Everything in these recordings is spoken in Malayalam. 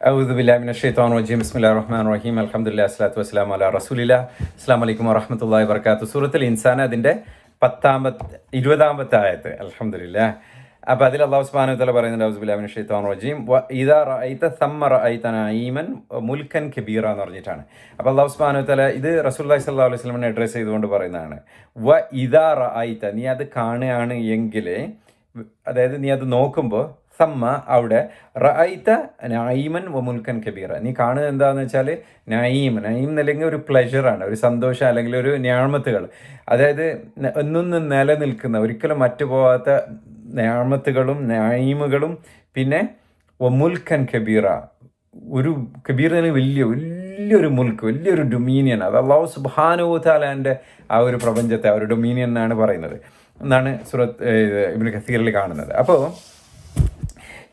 أعوذ بالله من الشيطان الرجيم بسم الله الرحمن الرحيم الحمد لله الصلاة والسلام على رسول الله السلام عليكم ورحمة الله وبركاته സൂറത്തുൽ ഇൻസാൻ അതിൻ്റെ പത്താമത്തെ ഇരുപതാമത്തെ ആയത്ത് അൽഹംദുലില്ലാ അപ്പോൾ അതിൽ അള്ളാഹു സുബ്ഹാനഹു വതആല പറയുന്നുണ്ട് ഔസു ബില്ലാഹി മിനശ് ശൈത്വാനിർ റജീം വ ഇദാ റഅയ്ത സമ്മ റഅയ്ത നഈമൻ മുൽക്കൻ കബീറ എന്ന് പറഞ്ഞിട്ടാണ് അപ്പോൾ അള്ളാഹു സുബ്ഹാനഹു വതആല ഇത് റസൂലുള്ളാഹി സ്വല്ലല്ലാഹു അലൈഹി വസല്ലമനെ അഡ്രസ്സ് ചെയ്തുകൊണ്ട് പറയുന്നതാണ് വ ഇദാ റഅയ്ത നീ അത് കാണുകയാണ് എങ്കിൽ അതായത് നീ അത് നോക്കുമ്പോൾ സമ്മ അവിടെ റഅയ്ത നായിമൻ വമുൽക്കൻ മുൽക്കൻ കബീറ. നീ കാണുക എന്താണെന്ന് വെച്ചാൽ നഈം നഈം എന്നല്ലെങ്കിൽ ഒരു പ്ലഷറാണ് ഒരു സന്തോഷം അല്ലെങ്കിൽ ഒരു ഞാമത്തുകൾ. അതായത് എന്നൊന്നും നിലനിൽക്കുന്ന ഒരിക്കലും മറ്റു പോകാത്ത ഞാമത്തുകളും നായിമുകളും പിന്നെ വ മുൽക്കൻ കബീറ. ഒരു കബീറിന് വലിയ വലിയൊരു മുൽക്ക് വലിയൊരു ഡൊമീനിയൻ അത് അള്ളാഹു സുബാനുത്താലാന്റെ ആ ഒരു പ്രപഞ്ചത്തെ ആ ഒരു ഡൊമീനിയൻ എന്നാണ് പറയുന്നത്. എന്നാണ് സുറത്ത് ഇബിന് ഖസീറിൽ കാണുന്നത്. അപ്പോൾ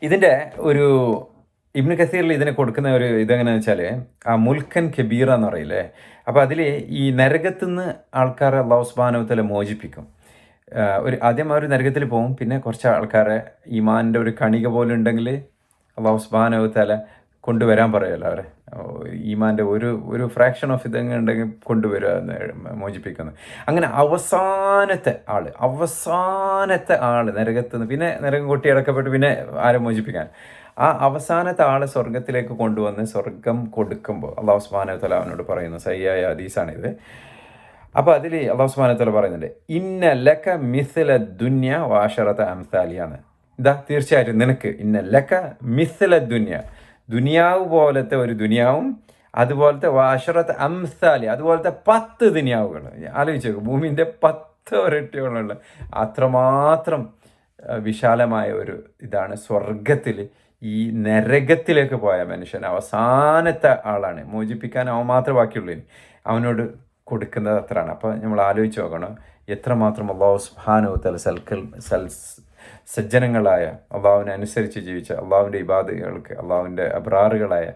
ഇതിന്റെ ഒരു ഇബ്നു കസീറിൽ ഇതിനെ കൊടുക്കുന്ന ഒരു ഇതെങ്ങനെയാണെന്ന് വെച്ചാൽ ആ മുൽക്കൻ കബീറ എന്ന് പറയില്ലേ? അപ്പോൾ അതിൽ ഈ നരകത്തുനിന്ന് ആൾക്കാരെ അള്ളാഹു സുബാനവത്തല മോചിപ്പിക്കും. ഒരു ആദ്യം ആ ഒരു നരകത്തിൽ പോകും പിന്നെ കുറച്ച് ആൾക്കാരെ ഈമാന്റെ ഒരു കണിക പോലെ ഉണ്ടെങ്കിൽ അള്ളാഹു സുബാനുത്തല കൊണ്ടുവരാൻ പറയുമല്ലോ അവരെ. ഈമാന്റെ ഒരു ഒരു ഫ്രാക്ഷൻ ഓഫ് ഇതെങ്ങനെ ഉണ്ടെങ്കിൽ കൊണ്ടുവരിക എന്ന് മോചിപ്പിക്കുന്നു. അങ്ങനെ അവസാനത്തെ ആൾ അവസാനത്തെ ആൾ നരകത്തുനിന്ന് പിന്നെ നരകം കൊട്ടി അടക്കപ്പെട്ട് പിന്നെ ആരെ മോചിപ്പിക്കാൻ? ആ അവസാനത്തെ ആൾ സ്വർഗത്തിലേക്ക് കൊണ്ടുവന്ന് സ്വർഗം കൊടുക്കുമ്പോൾ അള്ളാഹു സ്മാനത്തല അവനോട് പറയുന്നു സയ്യായ ഹദീസാണിത്. അപ്പോൾ അതിൽ അള്ളാഹു സ്മാനത്തല പറയുന്നുണ്ട് ഇന്ന ലക മിസ്ല ദുന്യ വാഷറത അംസാലിയാണ് ഇതാ തീർച്ചയായിട്ടും നിനക്ക് ഇന്ന ലക മിസ്ല ദുന്യ ദുനിയാവ് പോലത്തെ ഒരു ദുനിയാവും അതുപോലത്തെ വാഷറത്ത് അംസാലി അതുപോലത്തെ പത്ത് ദുനിയാവുകൾ. ആലോചിച്ചു നോക്ക് ഭൂമിന്റെ പത്ത് ഒരട്ടികളുള്ള അത്രമാത്രം വിശാലമായ ഒരു ഇതാണ് സ്വർഗത്തിൽ ഈ നരകത്തിലേക്ക് പോയ മനുഷ്യൻ അവസാനത്തെ ആളാണ്. മോചിപ്പിക്കാൻ അവൻ മാത്രമേ ബാക്കിയുള്ളൂ. അവനോട് കൊടുക്കുന്നത് അത്രയാണ്. അപ്പോൾ നമ്മൾ ആലോചിച്ച് നോക്കണം എത്രമാത്രം അള്ളാഹു സുഹാനുത്തല സൽക്കൽ സൽ സജ്ജനങ്ങളായ അള്ളാഹുവിനെ അനുസരിച്ച് ജീവിച്ച അള്ളാഹുവിന്റെ ഇബാദുകൾക്ക് അള്ളാഹുവിന്റെ അബ്രാറുകളായ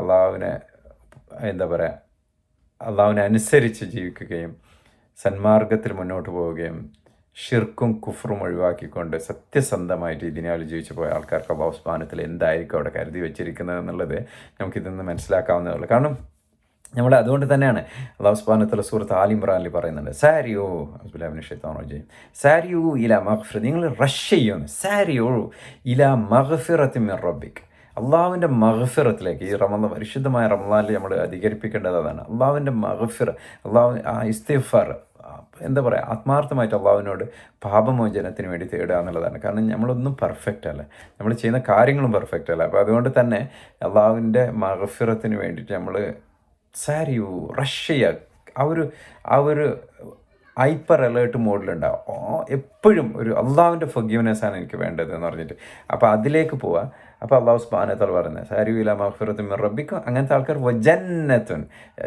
അള്ളാഹുവിനെ എന്താ പറയുക അള്ളാഹുവിനെ അനുസരിച്ച് ജീവിക്കുകയും സന്മാർഗത്തിൽ മുന്നോട്ട് പോവുകയും ഷിർക്കും കുഫറും ഒഴിവാക്കിക്കൊണ്ട് സത്യസന്ധമായിട്ട് ഇതിനാൽ ജീവിച്ചു പോയ ആൾക്കാർക്ക് അള്ളാഹു സ്മാനത്തിൽ എന്തായിരിക്കും അവിടെ കരുതി വെച്ചിരിക്കുന്നത് എന്നുള്ളത് നമുക്കിതിൽ നിന്ന് മനസ്സിലാക്കാവുന്നതേ ഉള്ളൂ. കാരണം നമ്മൾ അതുകൊണ്ട് തന്നെയാണ് അള്ളാഹു സുബാനത്തുള്ള സൂറത്ത് ആലിമ്രാനിൽ പറയുന്നുണ്ട് സാരിയോ അബ്ദുലാബിനിഷത്താണോ സാരിയോ ഇല മഹഫിർ നിങ്ങൾ റഷ് ചെയ്യുന്നു സാരിയോ ഇല മഹഫിറത്തി മിർ റബ്ബിക്. അള്ളാഹുവിന്റെ മഹഫിറത്തിലേക്ക് ഈ റമദ പരിശുദ്ധമായ റമദാനിൽ നമ്മൾ അധികരിപ്പിക്കേണ്ടത് അതാണ്. അള്ളാഹുവിന്റെ മഹഫിർ അള്ളാഹു ആ ഇസ്തിഫാർ എന്താ പറയുക ആത്മാർത്ഥമായിട്ട് അള്ളാഹുവിനോട് പാപമോചനത്തിന് വേണ്ടി തേടുക എന്നുള്ളതാണ്. കാരണം നമ്മളൊന്നും പെർഫെക്റ്റ് അല്ല. നമ്മൾ ചെയ്യുന്ന കാര്യങ്ങളും പെർഫെക്റ്റ് അല്ല. അപ്പോൾ അതുകൊണ്ട് തന്നെ അള്ളാഹുവിന്റെ മഹഫിറത്തിന് വേണ്ടിയിട്ട് നമ്മൾ സാരിയു റഷ്യ ആ ഒരു ആ ഒരു ഹൈപ്പർ അലേർട്ട് മോഡിലുണ്ടാവും എപ്പോഴും ഒരു അള്ളാവിന്റെ ഫൊഗ്യൂനെസ് ആണ് എനിക്ക് വേണ്ടത് എന്ന് പറഞ്ഞിട്ട്. അപ്പോൾ അതിലേക്ക് പോവാ. അപ്പോൾ അള്ളാഹു സ്പാനത്തൽ പറയുന്നത് സാരിയില്ല മഹ്ഫിറത്തും റബ്ബിക്കും. അങ്ങനത്തെ ആൾക്കാർ വജന്നത്തുൻ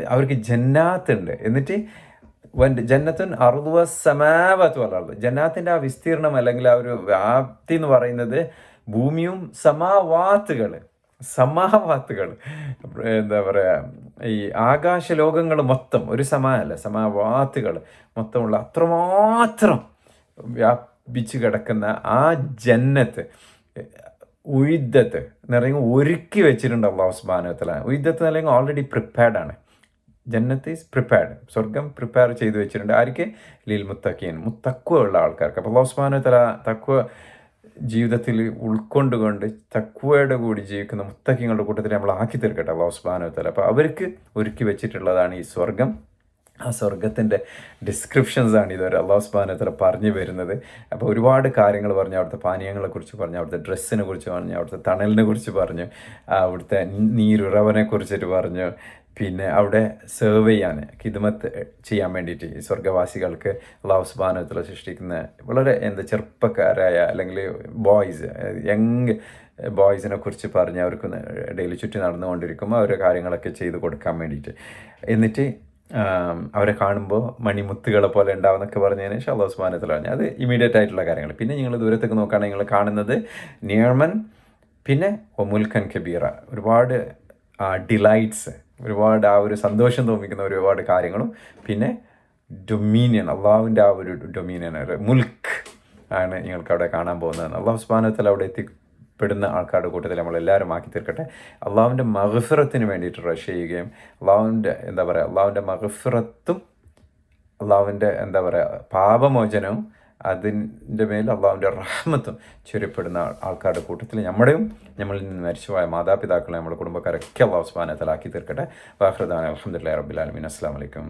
അവർക്ക് ജന്നാത്ത് ഉണ്ട് എന്നിട്ട് ജന്നത്തുൻ അറുതുവ സമാവത്ത് വളർന്നു ജന്നാത്തിന്റെ ആ വിസ്തീർണം അല്ലെങ്കിൽ ആ ഒരു വ്യാപ്തി എന്ന് പറയുന്നത് ഭൂമിയും സമാവാത്തുകൾ സമാവാത്തുകൾ എന്താ പറയുക ഈ ആകാശ ലോകങ്ങൾ മൊത്തം ഒരു സമാനല്ല? സമാവാത്തുകൾ മൊത്തമുള്ള അത്രമാത്രം വ്യാപിച്ചു കിടക്കുന്ന ആ ജന്നത്ത് ഉഴുദ്ധത്ത് എന്ന് പറയുമ്പോൾ ഒരുക്കി വെച്ചിട്ടുണ്ട് അള്ളാഹു സുബാനത്തില ഉഴുദ്ധത്ത് എന്ന് ഓൾറെഡി പ്രിപ്പയർഡ് ആണ്. ജന്നത്ത് ഈസ് പ്രിപ്പയർഡ് സ്വർഗം പ്രിപ്പയർ ചെയ്ത് വെച്ചിട്ടുണ്ട്. ആർക്ക്? ലീൽ മുത്തക്കീൻ മുത്തക്കുവ ഉള്ള ആൾക്കാർക്ക്. അപ്പോൾ അള്ളാഹു സുബാനത്തല തക്കുവ ജീവിതത്തിൽ ഉൾക്കൊണ്ടുകൊണ്ട് തക്കുവയുടെ കൂടി ജീവിക്കുന്ന മുത്തക്കിങ്ങളുടെ കൂട്ടത്തിൽ നമ്മൾ ആക്കി തീർക്കട്ടെ അള്ളാഹു തല അപ്പോൾ അവർക്ക് ഒരുക്കി വെച്ചിട്ടുള്ളതാണ് ഈ സ്വർഗം ആ സ്വർഗത്തിന്റെ ഡിസ്ക്രിപ്ഷൻസ് ആണ് ഇതുവരെ അള്ളാഹു സുബാനത്തല പറഞ്ഞു വരുന്നത്. അപ്പോൾ ഒരുപാട് കാര്യങ്ങൾ പറഞ്ഞു അവിടുത്തെ പാനീയങ്ങളെക്കുറിച്ച് പറഞ്ഞു അവിടുത്തെ ഡ്രസ്സിനെ കുറിച്ച് പറഞ്ഞു അവിടുത്തെ തണലിനെ കുറിച്ച് പറഞ്ഞു അവിടുത്തെ നീരുറവനെ കുറിച്ചിട്ട് പറഞ്ഞു. പിന്നെ അവിടെ സെർവ് ചെയ്യാൻ ഖിദ്മത്ത് ചെയ്യാൻ വേണ്ടിയിട്ട് ഈ സ്വർഗവാസികൾക്ക് അള്ളാഹു സുബാനത്തിൽ സൃഷ്ടിക്കുന്ന വളരെ എന്താ ചെറുപ്പക്കാരായ അല്ലെങ്കിൽ ബോയ്സ് യങ് ബോയ്സിനെ കുറിച്ച് പറഞ്ഞ് അവർക്ക് ഡെയിലി ചുറ്റി നടന്നുകൊണ്ടിരിക്കുമ്പോൾ അവരുടെ കാര്യങ്ങളൊക്കെ ചെയ്ത് കൊടുക്കാൻ വേണ്ടിയിട്ട്. എന്നിട്ട് അവരെ കാണുമ്പോൾ മണിമുത്തുകളെ പോലെ ഉണ്ടാവുമെന്നൊക്കെ പറഞ്ഞതിന് ശേഷം അള്ളാഹു സുബാനത്തിൽ പറഞ്ഞു അത് ഇമീഡിയറ്റ് ആയിട്ടുള്ള കാര്യങ്ങൾ പിന്നെ നിങ്ങൾ ദൂരത്തേക്ക് നോക്കുകയാണെങ്കിൽ നിങ്ങൾ കാണുന്നത് നിയമൻ പിന്നെ ഒമുൽഖൻ കബീറ ഒരുപാട് ഡിലൈറ്റ്സ് ഒരുപാട് ആ ഒരു സന്തോഷം തോന്നിക്കുന്ന ഒരുപാട് കാര്യങ്ങളും. പിന്നെ ഡൊമീനിയൻ അള്ളാഹുവിന്റെ ആ ഒരു ഡൊമീനിയൻ മുൽക്ക് ആണ് നിങ്ങൾക്ക് അവിടെ കാണാൻ പോകുന്നത് അള്ളാഹു സുബാനത്തിൽ അവിടെ എത്തി പെടുന്ന ആൾക്കാരുടെ കൂട്ടത്തിൽ നമ്മളെല്ലാവരും ആക്കി തീർക്കട്ടെ. അള്ളാഹുവിന്റെ മഹഫിറത്തിന് വേണ്ടിയിട്ട് റഷ് ചെയ്യുകയും അള്ളാഹുവിന്റെ എന്താ പറയുക അള്ളാഹുവിന്റെ മഹഫിറത്തും അള്ളാഹുവിന്റെ എന്താ പറയുക പാപമോചനവും അതിന്റെ മേൽ അള്ളാഹുവിന്റെ റഹ്മത്തും ചുരുപ്പെടുന്ന ആൾക്കാരുടെ കൂട്ടത്തിൽ നമ്മുടെയും നമ്മളിൽ നിന്ന് മരിച്ചുപോയ മാതാപിതാക്കളെ നമ്മുടെ കുടുംബക്കാരൊക്കെ അള്ളാഹു സ്മാനത്തിലാക്കി തീർക്കട്ടെ. വാഹൃദാൻ അലഹമുല്ലാ റബ്ബുലാലമീൻ അസ്സാം വലൈക്കും